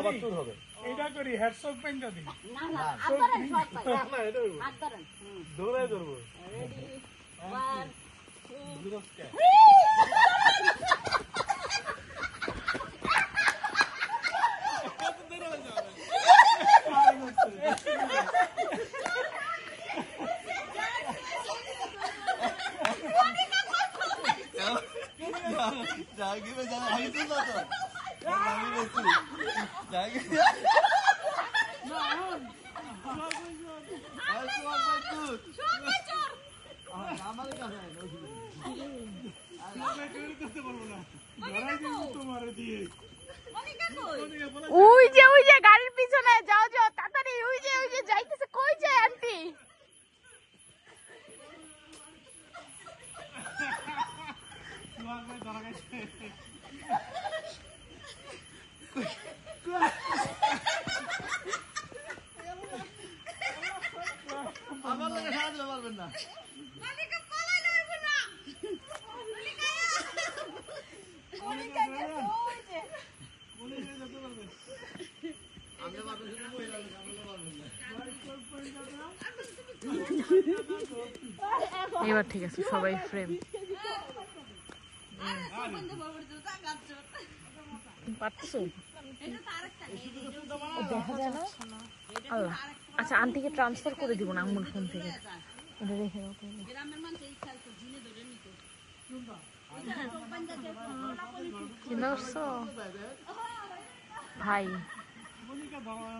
আবার তোর হবে এটা করি হেডশট পেনটা দিই না না পাই এটা দৌড়াই ধরবো রেডি ওয়ান দুরস্কে জাগিবে জানা হইছে না তো জাগিবে তুই জাগিবে আর ওই যে ওই যে, গাড়ির পিছনে, যাও যাও, তাড়াতাড়ি, ওই যে ওই যে, যাইতেছে, কই যায় আন্টি ধরা গেছে এবার ঠিক আছে সবাই ফ্রেম আল্লাহ। আচ্ছা আন্টিকে ট্রান্সফার করে দিব না আম্মুর ফোন থেকে। ওটা রেখে দাও তাহলে। গ্রামের মানুষ এই খেয়াল তো জিনে ধরে নিত চিন্তা করছো ভাই মনিকা ধরা